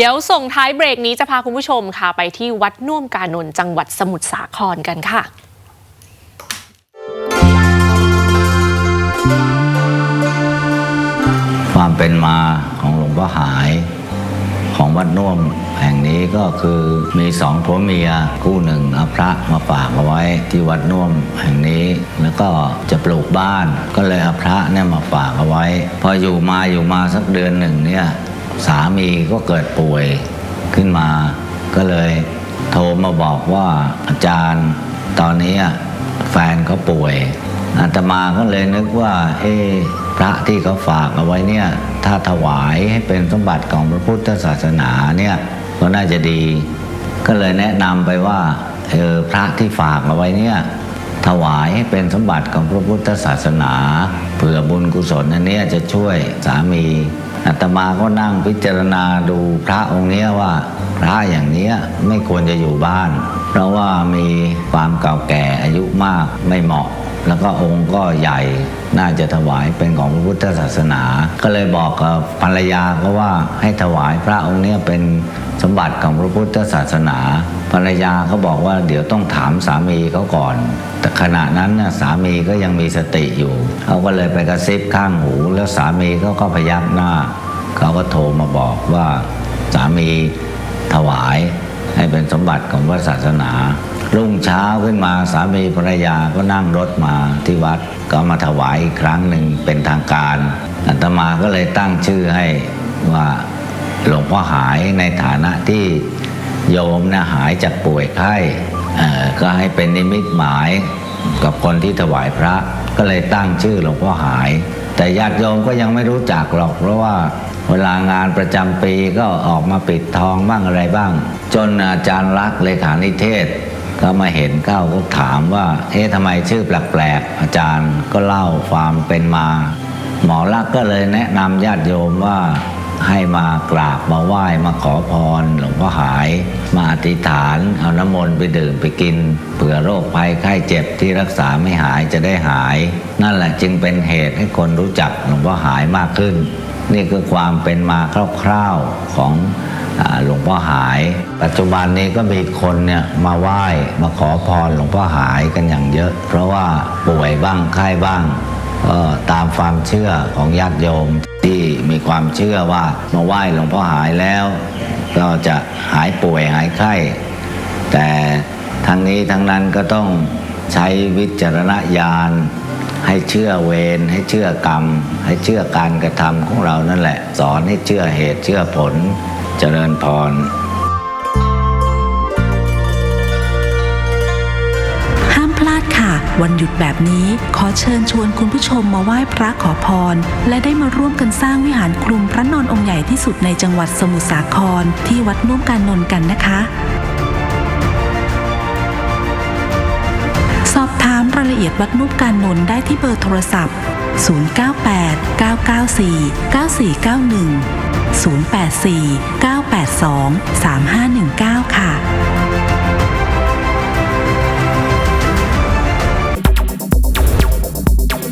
เดี๋ยวส่งท้ายเบรกนี้จะพาคุณผู้ชมค่ะไปที่วัดน่วมกานนท์จังหวัดสมุทรสาครกันค่ะความเป็นมาของหลวงพ่อหายของวัดน่วมแห่งนี้ก็คือมีสองผัวเมียคู่หนึ่งเอาพระมาฝากเอาไว้ที่วัดน่วมแห่งนี้ แล้วก็จะปลูกบ้านก็เลยเอาพระเนี่ยมาฝากเอาไว้ พออยู่มาอยู่มาสักเดือนหนึ่งเนี่ย สามีก็เกิดป่วยขึ้นมา ก็เลยโทรมาบอกว่าอาจารย์ตอนนี้แฟนเขาป่วยอาตมาก็เลยนึกว่าเอ๊พระที่เขาฝากเอาไว้เนี่ยถ้าถวายให้เป็นสมบัติของพระพุทธศาสนาเนี่ยก็น่าจะดี ก็เลยแนะนำไปว่าเออพระที่ฝากเอาไว้เนี่ยถวายให้เป็นสมบัติของพระพุทธศาสนาเผื่อบุญกุศลอันเนี้ยจะช่วยสามี อาตมาก็นั่งพิจารณาดูพระองค์เนี้ยว่า พระอย่างเนี้ยไม่ควรจะอยู่บ้าน เพราะว่ามีความเก่าแก่อายุมากไม่เหมาะ แล้วก็องค์ก็ใหญ่น่าจะถวายเป็นของพระพุทธศาสนา ก็เลยบอกกับภรรยาก็ว่าให้ถวายพระองค์เนี้ยเป็นสมบัติของพระพุทธศาสนา ภรรยาเขาบอกว่าเดี๋ยวต้องถามสามีเขาก่อน แต่ขณะนั้นน่ะสามีก็ยังมีสติอยู่เขาก็เลยไปกระซิบข้างหู แล้วสามีเขาก็พยักหน้าเขาก็โทรมาบอกว่าสามีถวายให้เป็นสมบัติของพระศาสนา รุ่งเช้าขึ้นมาสามีภรรยาก็นั่งรถมาที่วัดก็มาถวายอีกครั้งหนึ่งเป็นทางการอาตมาก็เลยตั้งชื่อให้ว่าหลวงพ่อหายในฐานะที่โยมนะหายจากป่วยไข้ก็ให้เป็นนิมิตหมายกับคนที่ถวายพระ ก็เลยตั้งชื่อหลวงพ่อหาย แต่ญาติโยมก็ยังไม่รู้จักหรอก เพราะว่าเวลางานประจำปีก็ออกมาปิดทองบ้างอะไรบ้าง จนอาจารย์รักเลขานิเทศ ก็มาเห็นเข้าก็ถามว่า เอ๊ะทำไมชื่อแปลกๆ อาจารย์ก็เล่าความเป็นมา หมอรักษ์ก็เลยแนะนำญาติโยมว่าให้มากราบมาไหว้มาขอพรหลวงพ่อหาย มาอธิษฐานเอาน้ำมนต์ไปดื่มไปกินเผื่อโรคภัยไข้เจ็บที่รักษาไม่หายจะได้หาย นั่นแหละจึงเป็นเหตุให้คนรู้จักหลวงพ่อหายมากขึ้น นี่คือความเป็นมาคร่าวๆของ หลวงพ่อหาย ปัจจุบันนี้ก็มีคนเนี่ยมาไหว้มาขอพรหลวงพ่อหายกันอย่างเยอะ เพราะว่าป่วยบ้างไข้บ้างก็ตามความเชื่อของญาติโยมที่มีความเชื่อว่ามาไหว้หลวงพ่อหายแล้ว ก็จะหายป่วยหายไข้ แต่ทั้งนี้ทั้งนั้นก็ต้องใช้วิจารณญาณให้เชื่อเวรให้เชื่อกรรม ให้เชื่อการกระทำของเรานั่นแหละ สอนให้เชื่อเหตุเชื่อผล เจริญพร ห้ามพลาดค่ะ วันหยุดแบบนี้ขอเชิญชวนคุณผู้ชมมาไหว้พระขอพร และได้มาร่วมกันสร้างวิหารคลุมพระนอนองค์ใหญ่ที่สุดในจังหวัดสมุทรสาคร ที่วัดนุ่มการนนท์กันนะคะสอบถามรายละเอียดวัดนุ่มการนนท์ได้ที่เบอร์โทรศัพท์ 098 94 9491 084 982 3519 ค่ะ